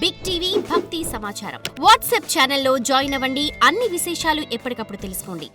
Big TV భక్తి సమాచారం WhatsApp ఛానల్లో జాయిన్ అవ్వండి. అన్ని విశేషాలు ఎప్పటికప్పుడు తెలుసుకోండి.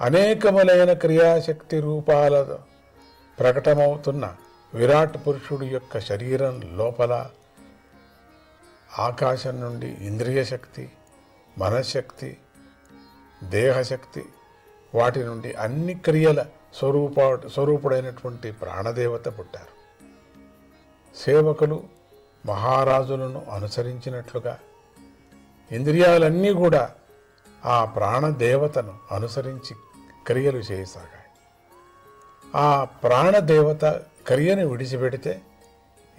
అనేకములైన క్రియాశక్తి రూపాల ప్రకటమవుతున్న విరాట్ పురుషుడు యొక్క శరీరం లోపల ఆకాశం నుండి ఇంద్రియ శక్తి మనశ్శక్తి దేహశక్తి వాటి నుండి అన్ని క్రియల స్వరూప స్వరూపుడైనటువంటి ప్రాణదేవత పుట్టారు. సేవకులు మహారాజులను అనుసరించినట్లుగా ఇంద్రియాలన్నీ కూడా ఆ ప్రాణదేవతను అనుసరించి క్రియలు చేయసాగాయి. ఆ ప్రాణదేవత క్రియను విడిచిపెడితే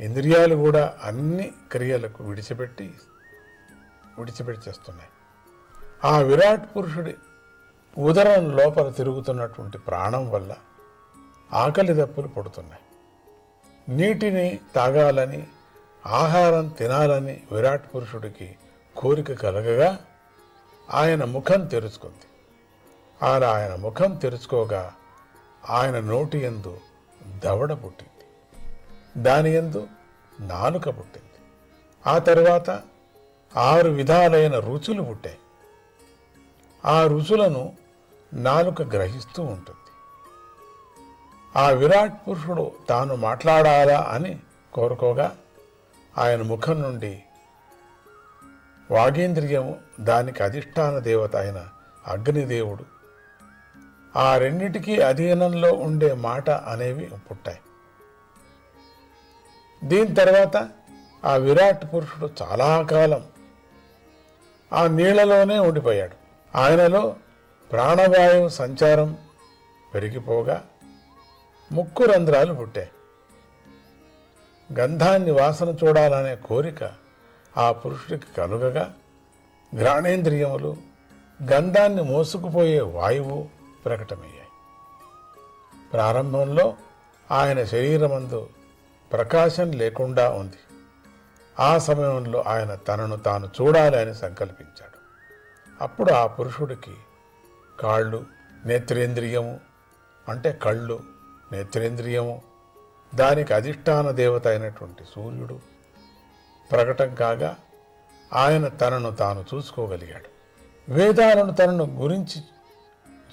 ఇంద్రియాలు కూడా అన్ని క్రియలకు విడిచిపెట్టి విడిచిపెట్టేస్తున్నాయి ఆ విరాట్ పురుషుడి ఉదరం లోపల తిరుగుతున్నటువంటి ప్రాణం వల్ల ఆకలి దప్పులు పడుతున్నాయి. నీటిని తాగాలని ఆహారం తినాలని విరాట్ పురుషుడికి కోరిక కలగగా ఆయన ముఖం తెరుచుకుంది. అలా ఆయన ముఖం తెరుచుకోగా ఆయన నోటి ఎందు దవడ పుట్టింది. దాని ఎందు నాలుక పుట్టింది. ఆ తర్వాత ఆరు విధాలైన రుచులు పుట్టాయి. ఆ రుచులను నాలుక గ్రహిస్తూ ఉంటుంది. ఆ విరాట్ పురుషుడు తాను మాట్లాడాలా అని కోరుకోగా ఆయన ముఖం నుండి వాగేంద్రియము దానికి అధిష్టాన దేవత అయిన అగ్నిదేవుడు ఆ రెండిటికీ అధీనంలో ఉండే మాట అనేవి పుట్టాయి. దీని తర్వాత ఆ విరాట్ పురుషుడు చాలా కాలం ఆ నీళ్ళలోనే ఉండిపోయాడు. ఆయనలో ప్రాణవాయువు సంచారం పెరిగిపోగా ముక్కు రంధ్రాలు పుట్టాయి. గంధాన్ని వాసన చూడాలనే కోరిక ఆ పురుషుడికి కలుగగా ఘ్రాణేంద్రియములు గంధాన్ని మోసుకుపోయే వాయువు ప్రకటమయ్యాయి. ప్రారంభంలో ఆయన శరీరమందు ప్రకాశం లేకుండా ఉంది. ఆ సమయంలో ఆయన తనను తాను చూడాలి అని సంకల్పించాడు. అప్పుడు ఆ పురుషుడికి కాళ్ళు నేత్రేంద్రియము అంటే కళ్ళు నేత్రేంద్రియము దానికి అధిష్టాన దేవత అయినటువంటి సూర్యుడు ప్రకటం కాగా ఆయన తనను తాను చూసుకోగలిగాడు. వేదాలను తనను గురించి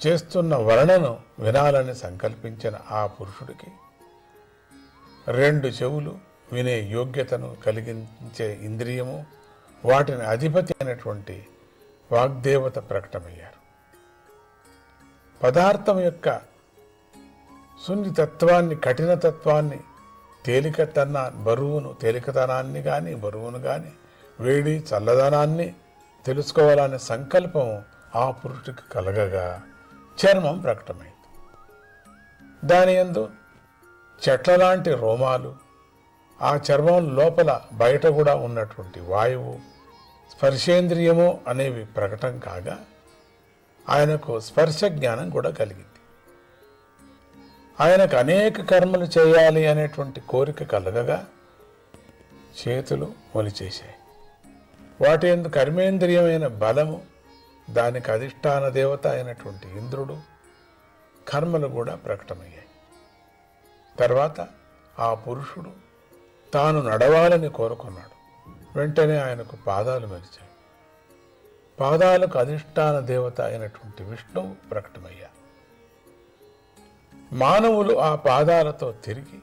చేస్తున్న వర్ణను వినాలని సంకల్పించిన ఆ పురుషుడికి రెండు చెవులు వినే యోగ్యతను కలిగించే ఇంద్రియము వాటిని అధిపతి అయినటువంటి వాగ్దేవత ప్రకటమయ్యారు. పదార్థం యొక్క సున్నితత్వాన్ని కఠినతత్వాన్ని తేలికతన బరువును తేలికతనాన్ని కానీ బరువును కానీ వేడి చల్లదనాన్ని తెలుసుకోవాలనే సంకల్పం ఆ పురుషుడికి కలగగా చర్మం ప్రకటమైంది. దాని యందు చెట్ల లాంటి రోమాలు ఆ చర్మం లోపల బయట కూడా ఉన్నటువంటి వాయువు స్పర్శేంద్రియము అనేవి ప్రకటన కాగా ఆయనకు స్పర్శ జ్ఞానం కూడా కలిగింది. ఆయనకు అనేక కర్మలు చేయాలి అనేటువంటి కోరిక కలగగా చేతులు మొలిచేశాయి. వాటి ఎందు కర్మేంద్రియమైన బలము దానికి అధిష్టాన దేవత అయినటువంటి ఇంద్రుడు కర్మలు కూడా ప్రకటమయ్యాయి. తర్వాత ఆ పురుషుడు తాను నడవాలని కోరుకున్నాడు. వెంటనే ఆయనకు పాదాలు మెరిచాయి. పాదాలకు అధిష్టాన దేవత అయినటువంటి విష్ణువు ప్రకటమయ్యారు మానవులు ఆ పాదాలతో తిరిగి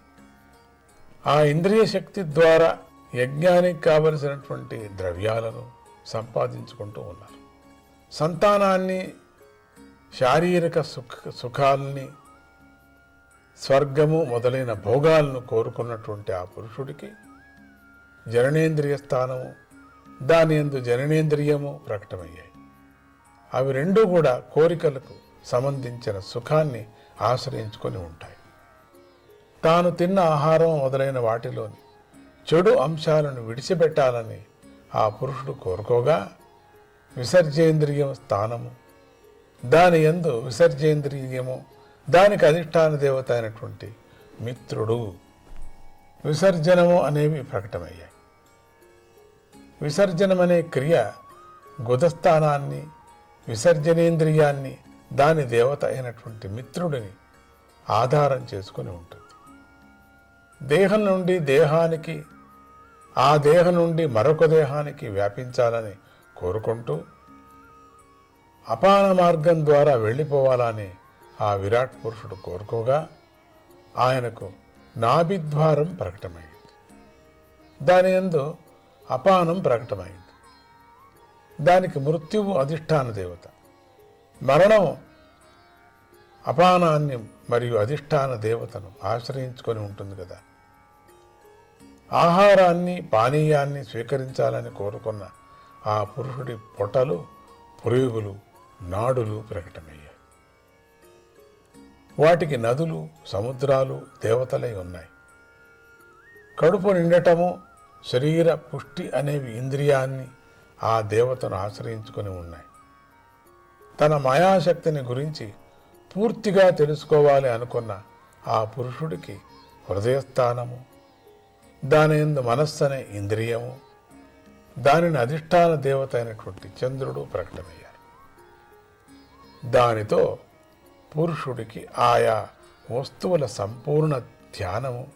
ఆ ఇంద్రియ శక్తి ద్వారా యజ్ఞానికి కావలసినటువంటి ద్రవ్యాలను సంపాదించుకుంటూ ఉన్నారు. సంతానాన్ని శారీరక సుఖ సుఖాలని స్వర్గము మొదలైన భోగాలను కోరుకున్నటువంటి ఆ పురుషుడికి జననేంద్రియ స్థానము దాని ఎందు జననేంద్రియము ప్రకటమయ్యాయి. అవి రెండూ కూడా కోరికలకు సంబంధించిన సుఖాన్ని ఆశ్రయించుకొని ఉంటాయి. తాను తిన్న ఆహారం మొదలైన వాటిలోని చెడు అంశాలను విడిచిపెట్టాలని ఆ పురుషుడు కోరుకోగా విసర్జేంద్రియం స్థానము దాని ఎందు విసర్జేంద్రియము దానికి అధిష్టాన దేవత అయినటువంటి మిత్రుడు విసర్జనము అనేవి ప్రకటమయ్యాయి. విసర్జనమనే క్రియ గుదస్థానాన్ని విసర్జనేంద్రియాన్ని దాని దేవత అయినటువంటి మిత్రుడిని ఆధారం చేసుకుని ఉంటుంది. దేహం నుండి దేహానికి ఆ దేహం నుండి మరొక దేహానికి వ్యాపించాలని కోరుకుంటూ అపాన మార్గం ద్వారా వెళ్ళిపోవాలని ఆ విరాట్ పురుషుడు కోరుకోగా ఆయనకు నాభిద్వారం ప్రకటమైంది. దాని యందు అపానం ప్రకటమైంది. దానికి మృత్యువు అధిష్టాన దేవత. మరణం అపానాన్ని మరియు అధిష్టాన దేవతను ఆశ్రయించుకొని ఉంటుంది కదా. ఆహారాన్ని పానీయాన్ని స్వీకరించాలని కోరుకున్న ఆ పురుషుడి పొటలు పురుగులు నాడులు ప్రకటమయ్యాయి. వాటికి నదులు సముద్రాలు దేవతలై ఉన్నాయి. కడుపు నిండటము శరీర పుష్టి అనేవి ఇంద్రియాన్ని ఆ దేవతను ఆశ్రయించుకొని ఉన్నాయి. తన మాయాశక్తిని గురించి పూర్తిగా తెలుసుకోవాలి అనుకున్న ఆ పురుషుడికి హృదయస్థానము దాని ఎందు మనస్సు అనే ఇంద్రియము దానిని అధిష్టాన దేవత అయినటువంటి చంద్రుడు ప్రకటమయ్యారు దానితో పురుషుడికి ఆయా వస్తువుల సంపూర్ణ ధ్యానము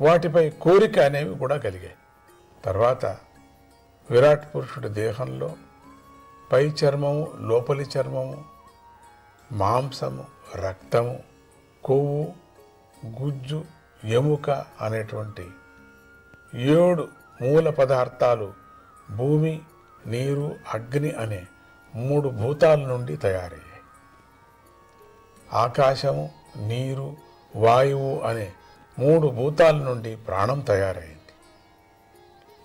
వాటిపై కోరిక అనేవి కూడా కలిగాయి. తర్వాత విరాట్ పురుషుడి దేహంలో పై చర్మము లోపలి చర్మము మాంసము రక్తము కొవ్వు గుజ్జు ఎముక అనేటువంటి ఏడు మూల పదార్థాలు భూమి నీరు అగ్ని అనే మూడు భూతాల నుండి తయారయ్యాయి. ఆకాశము నీరు వాయువు అనే మూడు భూతాల నుండి ప్రాణం తయారైంది.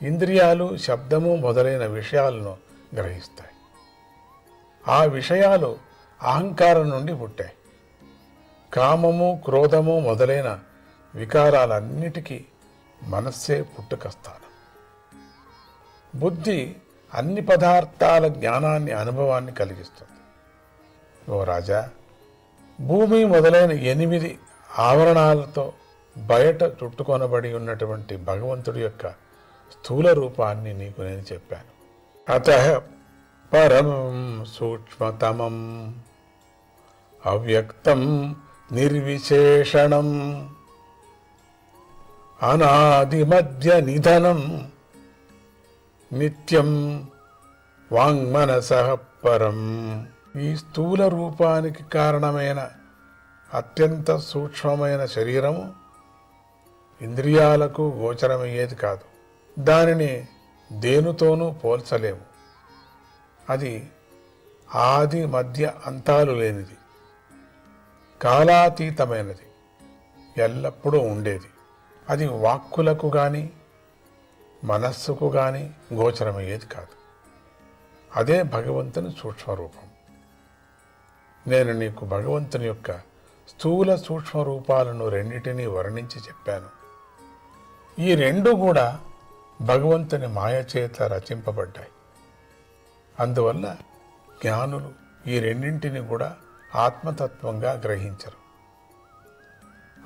ఇంద్రియాలు శబ్దము మొదలైన విషయాలను గ్రహిస్తాయి. ఆ విషయాలు అహంకారం నుండి పుట్టాయి. కామము క్రోధము మొదలైన వికారాలన్నిటికీ మనస్సే పుట్టుక స్థానం. బుద్ధి అన్ని పదార్థాల జ్ఞానాన్ని అనుభవాన్ని కలిగిస్తుంది. ఓ రాజా భూమి మొదలైన ఎనిమిది ఆవరణాలతో బయట చుట్టుకొనబడి ఉన్నటువంటి భగవంతుడి యొక్క స్థూల రూపాన్ని నీకు నేను చెప్పాను. అత పరమం సూక్ష్మతమం అవ్యక్తం నిర్విశేషణం అనాదిమధ్య నిధనం నిత్యం వాంగ్మనస పరం. ఈ స్థూల రూపానికి కారణమైన అత్యంత సూక్ష్మమైన శరీరము ఇంద్రియాలకు గోచరమయ్యేది కాదు. దానిని దేనితోనూ పోల్చలేము. అది ఆది మధ్య అంతాలు లేనిది. కాలాతీతమైనది. ఎల్లప్పుడూ ఉండేది. అది వాక్కులకు కానీ మనస్సుకు కానీ గోచరమయ్యేది కాదు. అదే భగవంతుని సూక్ష్మరూపం. నేను నీకు భగవంతుని యొక్క స్థూల సూక్ష్మ రూపాలను రెండింటినీ వర్ణించి చెప్పాను. ఈ రెండు కూడా భగవంతుని మాయచేత రచింపబడ్డాయి. అందువల్ల జ్ఞానులు ఈ రెండింటిని కూడా ఆత్మతత్వంగా గ్రహించరు.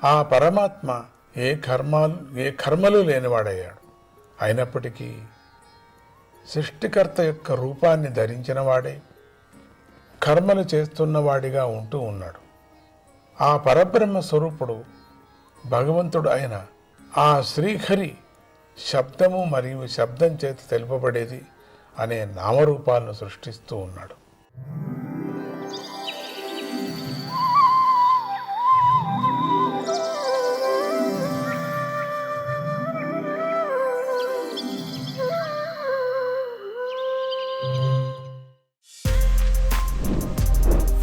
ఆ పరమాత్మ ఏ కర్మాలు ఏ కర్మలు లేనివాడయ్యాడు. అయినప్పటికీ సృష్టికర్త యొక్క రూపాన్ని ధరించినవాడే. కర్మలు చేస్తున్నవాడిగా ఉంటూ ఉన్నాడు. ఆ పరబ్రహ్మ స్వరూపుడు భగవంతుడు అయిన ఆ శ్రీహరి శబ్దము మరియు శబ్దం చేత తెలుపబడేది అనే నామరూపాలను సృష్టిస్తూ ఉన్నాడు.